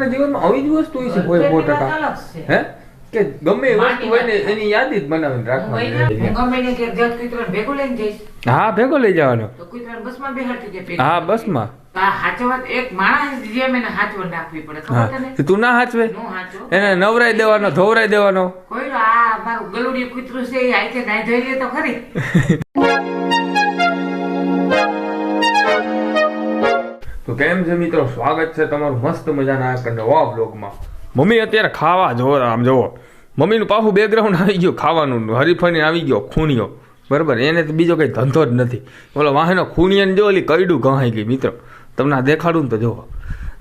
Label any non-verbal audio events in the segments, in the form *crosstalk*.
છોકરાના જીવનમાં આવી જ વસ્તુ હોય છે કોઈ સો ટકા હે? કે ગમે વસ્તુ હોય ને એની યાદ જ બનાવીને રાખવાની હું ભેગું લઈને જઈશ. હા ભેગો લઈ જવાનો. હા બસમાં. તો ના હાચવે? એને નવરાઈ દેવાનો ધોવરાઈ દેવાનો. ગલુડિયું કૂતરું છે તો ખરી. *laughs* કેમ છે મિત્રો? સ્વાગત છે તમારું મસ્ત મજાના એક નવા બ્લોગમાં મમ્મી અત્યારે ખાવા જોવો આમ જોવો મમ્મીનું પાછું બેકગ્રાઉન્ડ આવી ગયું ખાવાનું. હરીફાની આવી ગયો ખૂણિયો. બરાબર? એને તો બીજો કંઈ ધંધો જ નથી. ઓલો વાહનો ખૂણિયાને જો ઓલી કૈડું ગહાઈ ગઈ મિત્રો. તમને આ દેખાડું ને તો જોવો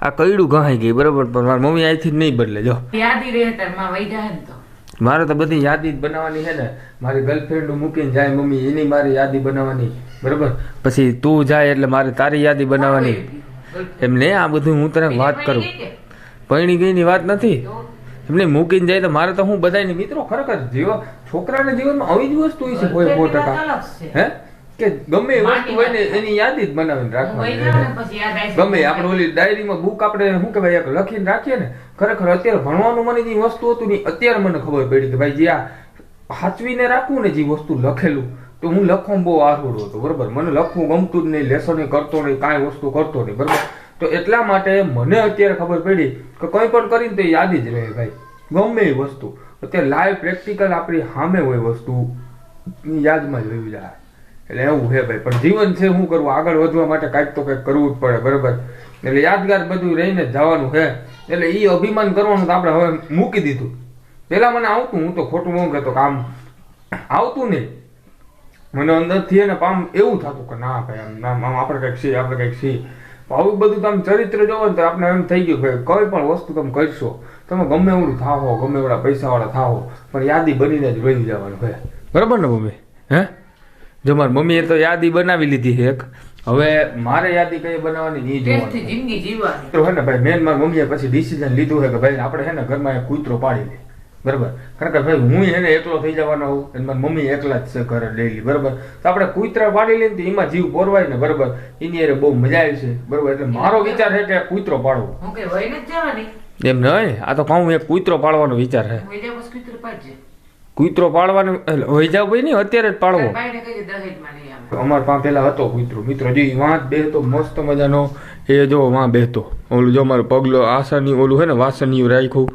આ કૈડું ગહાઈ ગઈ બરાબર? પણ મારી મમ્મી અહીંથી જ નહીં બદલે જો. મારે તો બધી યાદી જ બનાવવાની છે ને. મારી ગર્લફ્રેન્ડ મૂકીને જાય મમ્મી એની મારી યાદી બનાવવાની. બરાબર? પછી તું જાય એટલે મારે તારી યાદી બનાવવાની. એમને આ બધું હું તને વાત કરું. પૈણી ગઈની વાત નથી. એમને મૂકીને જાય તો મારે તો હું બધાની મિત્રો ખરેખર જીવ છોકરાના જીવનમાં આવી જ વસ્તુ હોય છે કોઈ સો ટકા હે? કે ગમે એ વસ્તુ હોય ને એની યાદી જ બનાવીને રાખવાની ગમે આપણે ઓલી ડાયરીમાં બુક આપણે શું કહેવાય એક લખીને રાખીએ ને ખરેખર અત્યારે ભણવાનું મને જે વસ્તુ હતું ને અત્યારે મને ખબર પડી કે ભાઈ જે આ સાચવીને રાખવું ને જે વસ્તુ લખેલું તો હું લખવામાં બહુ આહુડો હતો, બરાબર? મને લખવું ગમતું જ નહીં, લેસન કરતો નહીં, કાંઈ વસ્તુ કરતો નહીં, બરાબર? તો એટલા માટે મને અત્યારે ખબર પડી કે કંઈ પણ કરીને તો યાદ જ રહે ભાઈ. ગમે એ વસ્તુ. અત્યારે લાઈવ પ્રેક્ટિકલ આપણી સામે હોય વસ્તુ યાદમાં જ રહ્યું જાય. એટલે એવું છે ભાઈ. પણ જીવન છે, શું કરવું? આગળ વધવા માટે કાંઈક તો કંઈક કરવું જ પડે, બરાબર? એટલે યાદગાર બધું રહીને જવાનું છે. એટલે એ અભિમાન કરવાનું તો આપણે હવે મૂકી દીધું. પહેલાં મને આવતું, હું તો ખોટું ન કહેતો, કામ આવતું નહીં. મને અંદરથી એને આમ એવું થતું કે ના ભાઈ આમ નામ આમ આપણે કંઈક છીએ આપણે કંઈક છીએ. આવું બધું તમે ચરિત્ર જોવો ને તો આપણે એમ થઈ ગયું ભાઈ કોઈ પણ વસ્તુ તમે કરશો તમે ગમે એવડું થાવો ગમે એવડા પૈસાવાળા થાવો પણ યાદી બનીને જ રહી જવાનું ભાઈ બરાબર ને મમ્મી? હે? જો મારી મમ્મીએ તો યાદી બનાવી લીધી છે એક. હવે મારે યાદી કઈ બનાવવાની એ જોવાની. જિંદગી જીવવાની. તો હે ને ભાઈ મેન મારી મમ્મીએ પછી ડિસિઝન લીધું છે કે ભાઈ આપણે હે ને ઘરમાં એક કૂતરો પાડી લે. બરાબર? કારણ કે ભાઈ હું એને એકલો થઈ જવાનો હોઉં અને મારી મમ્મી એકલા જ છે ઘરે ડેલી બરાબર? તો આપણે કૂતરા પાડી લઈએ તો એમાં જીવ પોરવાય ને બરાબર? એની અરે બહુ મજા આવી છે બરાબર? એટલે મારો વિચાર છે કે કૂતરો પાડવો. એમ નહીં આ તો કહું એક કૂતરો પાડવાનો વિચાર છે. કુતરો પાડવાનો હોઈ જાવ ભાઈ નહીં અત્યારે જ પાડવો. અમાર પાસે પેલા હતો કૂતરો. મિત્રો જે વાંચ બેહતો મસ્ત મજાનો એ જો વાં બેહતો. ઓલું જો મારો પગલો આસની ઓલું હે ને વાસણિયું રાખ્યું.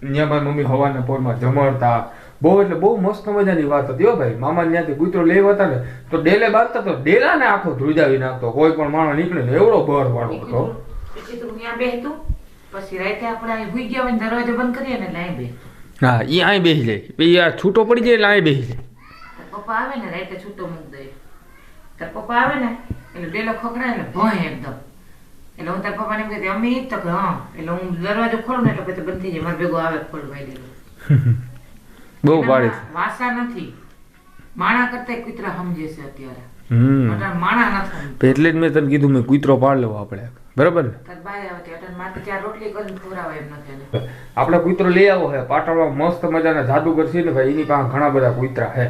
ત્યાં મારી મમ્મી હવાના પોરમાં જમાડતા. બહુ એટલે બહુ મસ્ત મજાની વાત હતી હો ભાઈ. મામા ત્યાંથી કૂતરો લેવા હતા ને તો ડેલે બાંધતા તો ડેલાને આખો ધ્રુજાવી નાખતો. કોઈ પણ માણસ નીકળે ને એવડો બહાર વાળો હતો. પછી રાતે આપણે અહીં હુઈ ગયા હોય દરવાજો બંધ કરીએ ને એટલે બે હા એ અહીં બેસી જાય. પછી આ છૂટો પડી જાય એટલે અહીં બેસી જાય. પપ્પા આવે ને રાતે છૂટો મૂક દે. તાર પપ્પા આવે ને એટલે ડેલો ખખડાય એટલે ભય એકદમ. એટલે હું તાર પપ્પાને એમ કહેતી અમે તો કે હા. એટલે હું દરવાજો ખોલું ને એટલે પછી બંધ થઈ જાય મારે ભેગો આવે ખોલવાઈ દેલો *laughs* બહુ પાડે એનામાં વાસા નથી. માણા કરતા કૂતરા સમજે છે અત્યારે. હમ. માણા નથી એટલે જ મેં તને કીધું મેં કૂતરો પાડ લેવો આપણે. બરાબર ને? આપણે કૂતરો લઈ આવો હે પાટણમાં મસ્ત મજાના જાદુગર છે ને ભાઈ એની પાસે ઘણા બધા કૂતરા હે.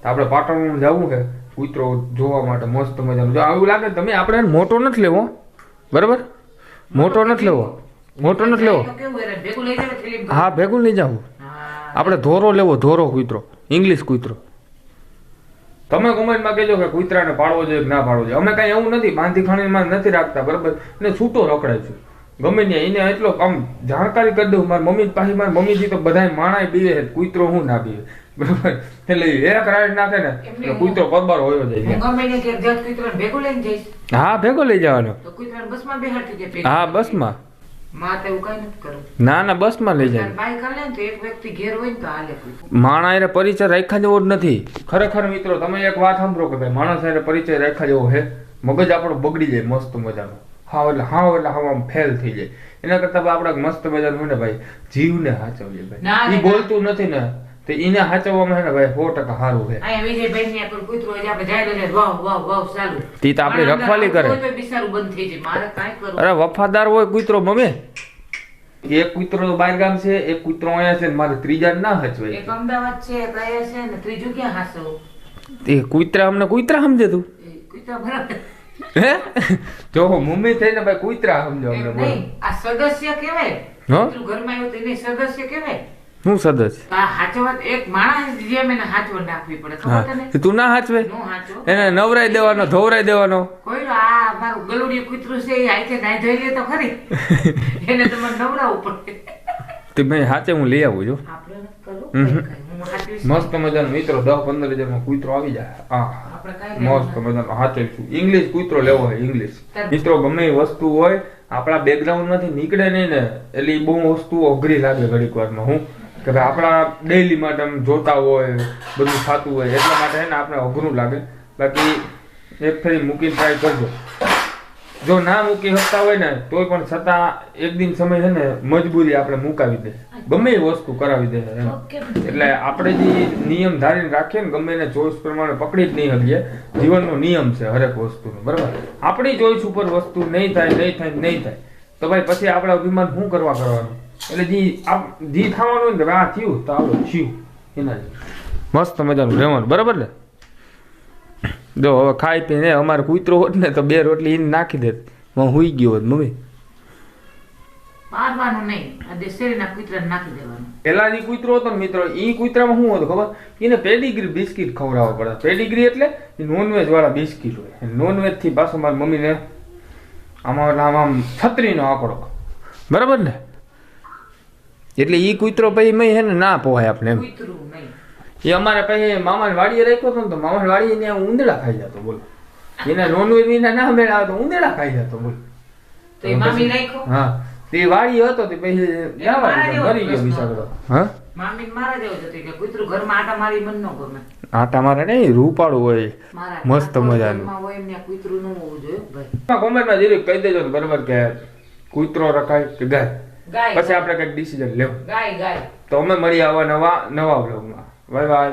તો આપણે પાટણમાં જવું હે કૂતરો જોવા માટે મસ્ત મજાનું. જો આવું લાગે તમે આપણે મોટો નથી લેવો. બરાબર? મોટો નથી લેવો. મોટો નથી લેવો. હા ભેગું લઈ જાવ આપણે ધોરો લેવો ધોરો કૂતરો. ઇંગ્લિશ કૂતરો. તમે કોમેન્ટમાં કહેજો કે કૂતરાને પાડવો જોઈએ કે ના પાડવો જોઈએ. અમે કાંઈ એવું નથી બાંધી ખાણીમાં નથી રાખતા બરાબર? ને છૂટો રખડાય છે. ગમે ત્યાં એને એટલો આમ જાણકારી કરી દઉં મારી મમ્મી પાસે મારી મમ્મીજી તો બધાય માણાય બીવે કૂતરો હું ના બીવે. બરાબર. એટલે એક રાઈડ નાખે ને કૂતરો પદબાર હોય જાય. એને હા ભેગો લઈ જવાનો. હા બસમાં. કરવું ના બસમાં લઈ જાય. બાઈક હાલે ને તો એક વ્યક્તિ ઘેર હોય ને તો હાલે કૂતરું. માણા હારે પરિચય રાખ્યા જેવો જ નથી. ખરેખર મિત્રો તમે એક વાત સાંભળો કે ભાઈ માણસ એને પરિચય રાખ્યા જેવો હે મગજ આપણો બગડી જાય મસ્ત મજાનો. હાવ એટલે હાવ એટલે હાવ આમ ફેલ થઈ જાય. એના કરતા આપણે મસ્ત મજાનું હોય ને ભાઈ જીવને સાચવીએ ના, ભાઈ એ બોલતું નથી ને. તો એને હાચવવામાં હે ને ભાઈ 100% સારું છે. આ વિજયભાઈ ને કોઈ કૂતરો જ આપણે જાય ને વાહ વાહ વાહ ચાલુ. તી તો આપણે રખવાલી કરે. તો બિચારું બંધ થઈ જાય. મારે કાઈ કરવું અરે વફાદાર હોય કૂતરો મમ્મી. એક કૂતરો બહાર ગામ છે એક કૂતરો અહીંયા છે ને મારે ત્રીજા ના હચવાય. એક અમદાવાદ છે એક અહીંયા છે ને ત્રીજું ક્યાં હાસવું તે કૂતરા અમને કૂતરા સમજે તું? કૂતરા બરાબર. હે? જો હું મમ્મી થઈને ભાઈ કૂતરા સમજો અમને બોલો. આ સદસ્ય કહેવાય. હા? ઘરમાં આવ્યું તો એને સદસ્ય કહેવાય. હું સદસ? તો એક માણસ પડે ખબર તને? ના હાચવે? એને નવરાઈ દેવાનો ધોવરાઈ દેવાનો. કોઈ આ મારું ગલુડિયું કૂતરું છે એ આઈથે નાઈ ધોઈ લે તો ખરી. *laughs* એને તમારે નવડાવવું પડે. તે મેં હાચે હું લઈ આવું છું. હું. મસ્ત મજાનો મિત્રો દસ પંદર હજારમાં કૂતરો આવી જાય. લેવું મસ્ત મજાનો હાચે છું. ઇંગ્લિશ કૂતરો લેવો હોય ઇંગ્લિશ મિત્રો ગમે એ વસ્તુ હોય આપણા બેકગ્રાઉન્ડમાંથી નીકળે નહીં ને એટલે બહુ વસ્તુ અઘરી લાગે ઘડીક વારમાં હું કે ભાઈ આપણા ડેઈલી માટે આમ જોતા હોય બધું થતું હોય એટલા માટે ને આપણે અઘરું લાગે. બાકી એક ફેરી મૂકીને ટ્રાય કરજો. જો ના મૂકી શકતા હોય ને તોય પણ છતાં એક દિન સમય છે ને મજબૂરી આપણે મુકાવી દે. ગમે એ વસ્તુ કરાવી દે એમ. એટલે આપણે જે નિયમ ધારીને રાખીએ ને ગમે એને ચોઈસ પ્રમાણે પકડી જ નહીં હલીએ જીવનનો નિયમ છે હરેક વસ્તુનો બરાબર? આપણી ચોઈસ ઉપર વસ્તુ નહીં થાય નહીં થાય નહીં થાય. તો ભાઈ પછી આપણે અભિમાન શું કરવા કરવાનું? એટલે જે આપ જે થવાનું હોય ને આ થયું તો આપણું થયું એના મસ્ત મજાનું રહેવાનું બરાબર ને? જો હવે ખાઈ પીને અમારે કૂતરો હોત ને તો બે રોટલી એને નાખી દેત. હું હુઈ ગયો હોત મમ્મી. મારવાનું નહીં આ દેશેરીના કૂતરાને નાખી દેવાનું. પેલા જે કૂતરો હતો ને મિત્રો એ કૂતરામાં શું હતું ખબર? એને પેડિગ્રી બિસ્કિટ ખવડાવવા પડે. પેડિગ્રી એટલે નોનવેજ વાળા બિસ્કિટ હોય. નોનવેજથી પાછું મારી મમ્મીને આમ આમ છત્રીનો આંકડો. બરાબર ને? એટલે એ કૂતરો પછી મેં હે ને ના પોહાય આપણે એમ. એ અમારે પછી મામાને વાડીએ રાખ્યો હતો ને તો મામાને વાડીએ ને ઉંદડા ખાઈ જતો બોલો. એને નોનવેજ વિના ના મેળા તો ઉંદડા ખાઈ જતો બોલો. તો એ મામી રાખ્યો? હા. તે વાડી હતો તે પછી જવા મારા ગયો બિચારો. હા? મામી મારા જેવો હતો કે કૂતરું ઘરમાં આટા મારી મન ન ગમે. આટા મારે નહીં રૂપાળું હોય. મસ્ત મજાનું. હોય એમને કૂતરું ન હોવું જોઈએ ભાઈ. કોમેન્ટમાં જરીક કહી દેજો બરાબર કે કૂતરો રખાય કે ગાય. પછી આપણે કંઈક ડિસિઝન લેવું. તો અમે મળીએ આવા નવા નવા બ્લોગમાં બાય બાય